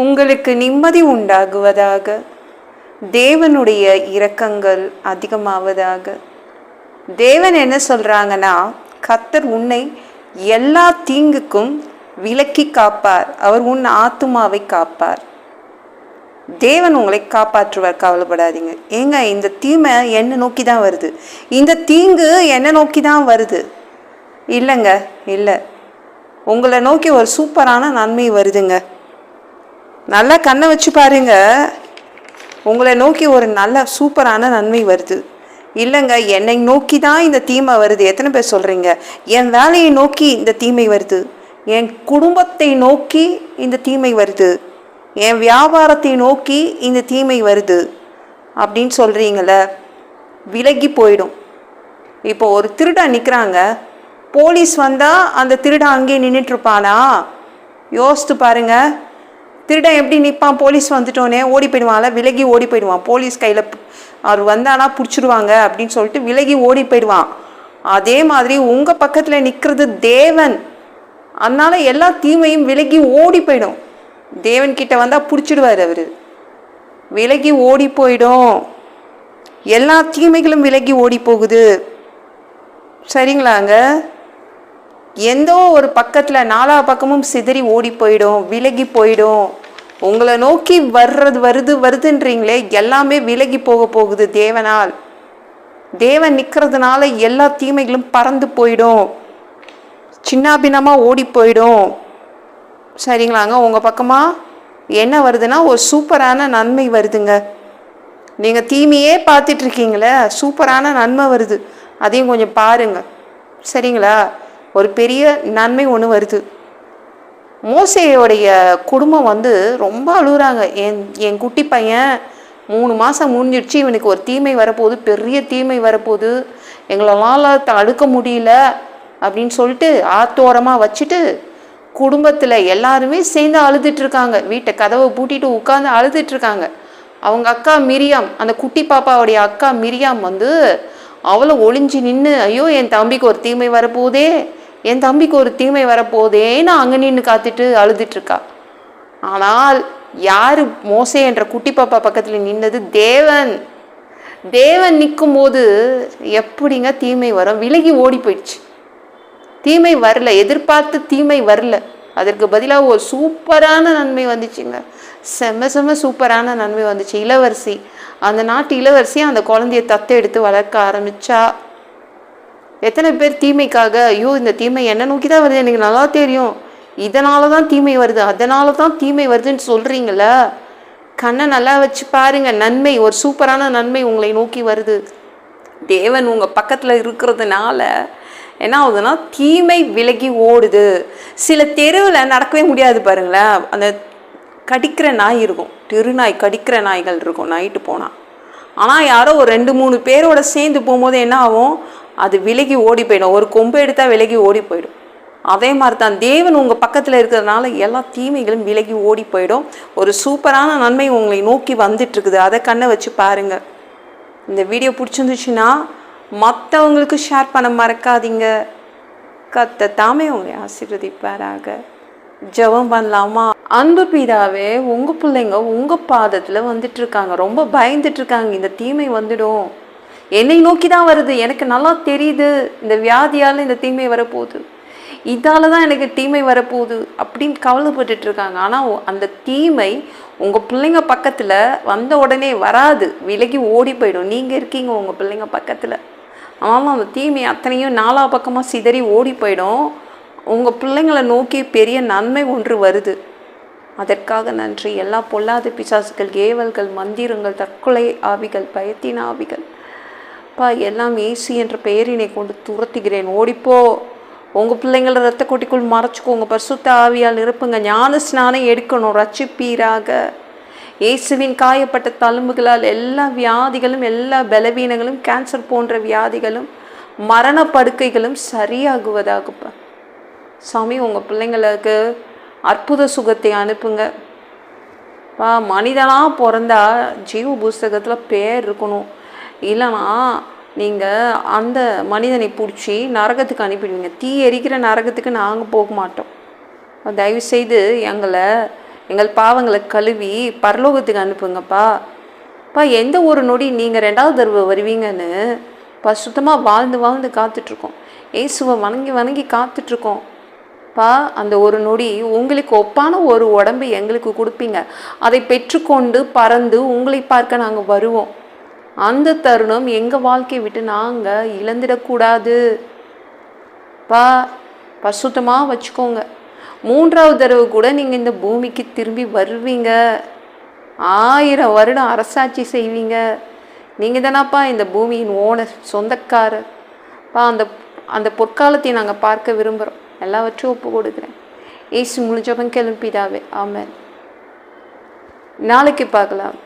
உங்களுக்கு நிம்மதி உண்டாகுவதாக. தேவனுடைய இரக்கங்கள் அதிகமாவதாக. தேவன் என்ன சொல்கிறாங்கன்னா கத்தர் உன்னை எல்லா தீங்குக்கும் விலக்கி காப்பார். அவர் உன் ஆத்துமாவை காப்பார். தேவன் உங்களை காப்பாற்றுவார். கவலைப்படாதீங்க. ஏங்க இந்த தீமை என்னை நோக்கி தான் வருது. இந்த தீங்கு என்னை நோக்கி தான் வருது. இல்லைங்க இல்லை. உங்களை நோக்கி ஒரு சூப்பரான நன்மை வருதுங்க. நல்லா கண்ணை வச்சு பாருங்க. உங்களை நோக்கி ஒரு நல்ல சூப்பரான நன்மை வருது. இல்லைங்க என்னை நோக்கி தான் இந்த தீமை வருது. எத்தனை பேர் சொல்கிறீங்க என் வேலையை நோக்கி இந்த தீமை வருது. என் குடும்பத்தை நோக்கி இந்த தீமை வருது. என் வியாபாரத்தை நோக்கி இந்த தீமை வருது. அப்படின்னு சொல்கிறீங்கள விலகி போயிடும். இப்போ ஒரு திருடன் நிற்கிறாங்க போலீஸ் வந்தால் அந்த திருடன் அங்கேயே நின்றுட்டுருப்பானா யோசித்து பாருங்கள் திருடன் எப்படி நிற்பான் போலீஸ் வந்துட்டோன்னே ஓடி போயிடுவான்ல விலகி ஓடி போயிடுவான். போலீஸ் கையில் அவர் வந்தானா பிடிச்சிருவாங்க அப்படின்னு சொல்லிட்டு விலகி ஓடி போயிடுவான். அதே மாதிரி உங்கள் பக்கத்தில் நிற்கிறது தேவன். அதனால் எல்லா தீமையும் விலகி ஓடி போயிடும். தேவன் கிட்ட வந்தால் பிடிச்சிடுவார் அவர். விலகி ஓடி போயிடும். எல்லா தீமைகளும் விலகி ஓடி போகுது. சரிங்களாங்க? எந்த ஒரு பக்கத்தில் நாலா பக்கமும் சிதறி ஓடி போயிடும் விலகி போயிடும். உங்களை நோக்கி வர்றது வருது வருதுன்றீங்களே எல்லாமே விலகி போக போகுது தேவனால். தேவன் நிற்கிறதுனால எல்லா தீமைகளும் பறந்து போயிடும். சின்னாபின்னமாக ஓடி போயிடும். சரிங்களாங்க? உங்கள் பக்கமாக என்ன வருதுன்னா ஒரு சூப்பரான நன்மை வருதுங்க. நீங்கள் தீமையே பார்த்துட்ருக்கீங்களே சூப்பரான நன்மை வருது. அதையும் கொஞ்சம் பாருங்க. சரிங்களா? ஒரு பெரிய நன்மை ஒன்று வருது. மோசையோடைய குடும்பம் வந்து ரொம்ப அழுகுறாங்க. என் என் குட்டி பையன் மூணு மாதம் முடிஞ்சிடுச்சு. இவனுக்கு ஒரு தீமை வரப்போகுது. பெரிய தீமை வரப்போகுது. எங்களால் தடுக்க முடியல அப்படின்னு சொல்லிட்டு ஆத்தோரமாக வச்சுட்டு குடும்பத்தில் எல்லாருமே சேர்ந்து அழுதுட்டுருக்காங்க வீட்டை கதவை பூட்டிட்டு உட்காந்து அழுதுட்ருக்காங்க அவங்க அக்கா மிரியாம் அந்த குட்டி பாப்பாவுடைய அக்கா மிரியாம் வந்து அவளை ஒளிஞ்சு நின்று ஐயோ என் தம்பிக்கு ஒரு தீமை வரப்போதே என் தம்பிக்கு ஒரு தீமை வரப்போதேன்னு அங்கே நின்று காத்துட்டு அழுதுட்டு இருக்கா ஆனால் யார் மோசே என்ற குட்டி பாப்பா பக்கத்தில் நின்னது தேவன். தேவன் நிற்கும் போது எப்படிங்க தீமை வரும்? விலகி ஓடி போயிடுச்சு. தீமை வரல எதிர்பார்த்து தீமை வரல. அதற்கு பதிலாக ஒரு சூப்பரான நன்மை வந்துச்சுங்க. செம்ம செம்ம சூப்பரான நன்மை வந்துச்சு. இளவரசி அந்த நாட்டு இளவரசி அந்த குழந்தைய தத்தை எடுத்து வளர்க்க ஆரம்பிச்சா. எத்தனை பேர் தீமைக்காக ஐயோ இந்த தீமை என்ன நோக்கி தான் வருது எனக்கு நல்லா தெரியும். இதனால தான் தீமை வருது. அதனால தான் தீமை வருதுன்னு சொல்கிறீங்கள கண்ணை நல்லா வச்சு பாருங்க. நன்மை ஒரு சூப்பரான நன்மை உங்களை நோக்கி வருது. தேவன் உங்கள் பக்கத்தில் இருக்கிறதுனால என்ன ஆகுதுன்னா தீமை விலகி ஓடுது. சில தெருவில் நடக்கவே முடியாது பாருங்களேன். அந்த கடிக்கிற நாய் இருக்கும். தெருநாய் கடிக்கிற நாய்கள் இருக்கும் நைட்டு போனால் ஆனால் யாரோ ஒரு ரெண்டு மூணு பேரோட சேர்ந்து போகும்போது என்ன ஆகும்? அது விலகி ஓடி போயிடும். ஒரு கொம்பு எடுத்தால் விலகி ஓடி போயிடும். அதே மாதிரி தான் தேவன் உங்கள் பக்கத்தில் இருக்கிறதுனால எல்லா தீமைகளும் விலகி ஓடி போயிடும். ஒரு சூப்பரான நன்மை உங்களை நோக்கி வந்துட்டுருக்குது. அதை கண்ணை வச்சு பாருங்கள் இந்த வீடியோ பிடிச்சிருந்துச்சுன்னா மற்றவங்களுக்கு ஷேர் பண்ண மறக்காதீங்க. கத்த தாமே உங்களை ஆசீர்வதிப்பாராக. ஜெபம் பண்ணலாமா? அன்பு பீதாவே உங்கள் பிள்ளைங்க உங்கள் பாதத்தில் வந்துட்டுருக்காங்க. ரொம்ப பயந்துட்டுருக்காங்க. இந்த தீமை வந்துடும். என்னை நோக்கி தான் வருது. எனக்கு நல்லா தெரியுது. இந்த வியாதியால் இந்த தீமை வரப்போகுது. இதால் தான் எனக்கு தீமை வரப்போகுது அப்படின்னு கவலைப்பட்டுட்டு இருக்காங்க. ஆனால் அந்த தீமை உங்கள் பிள்ளைங்க பக்கத்தில் வந்த உடனே வராது. விலகி ஓடி போயிடும். நீங்கள் இருக்கீங்க உங்கள் பிள்ளைங்க பக்கத்தில். ஆனாலும் அந்த தீமை அத்தனையும் நாலா பக்கமாக சிதறி ஓடி போயிடும். உங்கள் பிள்ளைங்களை நோக்கி பெரிய நன்மை ஒன்று வருது. அதற்காக நன்றி. எல்லா பொல்லாத பிசாசுகள் ஏவல்கள் மந்திரங்கள் தற்கொலை ஆவிகள் பயத்தின் ஆவிகள். அப்பா எல்லாம் ஏசி என்ற பெயரினை கொண்டு துரத்துகிறேன். ஓடிப்போ. உங்கள் பிள்ளைங்கள ரத்த கொட்டிக்குள் மறைச்சிக்கோங்க. பரிசுத்த ஆவியால் நிரப்புங்க. ஞான ஸ்நானம் எடுக்கணும். ரச்சிப்பீராக இயேசுவின் காயப்பட்ட தழும்புகளால் எல்லா வியாதிகளும் எல்லா பலவீனங்களும் கேன்சர் போன்ற வியாதிகளும் மரண படுக்கைகளும் சரியாகுவதாகப்பா. சாமி உங்கள் பிள்ளைங்களுக்கு அற்புத சுகத்தை அனுப்புங்க. பா மனிதனாக பிறந்தா ஜீவ புஸ்தகத்தில் பேர் இருக்கணும். இல்லைனா நீங்கள் அந்த மனிதனை பிடிச்சி நரகத்துக்கு அனுப்பிடுவீங்க. தீ எரிக்கிற நரகத்துக்கு நாங்கள் போக மாட்டோம். தயவுசெய்து எங்களை எங்கள் பாவங்களை கழுவி பரலோகத்துக்கு அனுப்புங்கப்பா. பா எந்த ஒரு நொடி நீங்கள் ரெண்டாவது தடவை வருவீங்கன்னு பா சுத்தமாக வாழ்ந்து வாழ்ந்து காத்துட்ருக்கோம். ஏசுவை வணங்கி வணங்கி காத்துட்ருக்கோம். பா அந்த ஒரு நொடி உங்களுக்கு ஒப்பான ஒரு உடம்பு எங்களுக்கு கொடுப்பீங்க. அதை பெற்றுக்கொண்டு பறந்து உங்களை பார்க்க நாங்கள் வருவோம். அந்த தருணம் எங்கள் வாழ்க்கையை விட்டு நாங்கள் இழந்துடக்கூடாது. பா பசுத்தமாக வச்சுக்கோங்க. மூன்றாவது தடவை கூட நீங்கள் இந்த பூமிக்கு திரும்பி வருவீங்க. ஆயிரம் வருடம் அரசாட்சி செய்வீங்க. நீங்கள் தானப்பா இந்த பூமியின் ஓனர் சொந்தக்காரர். பா அந்த அந்த பொற்காலத்தை நாங்கள் பார்க்க விரும்புகிறோம் எல்லாவற்றையும் ஒப்பு கொடுக்குறேன். ஏசு முடிஞ்சவன் கிளம்பிதாவே ஆமாம் நாளைக்கு பார்க்கலாம்.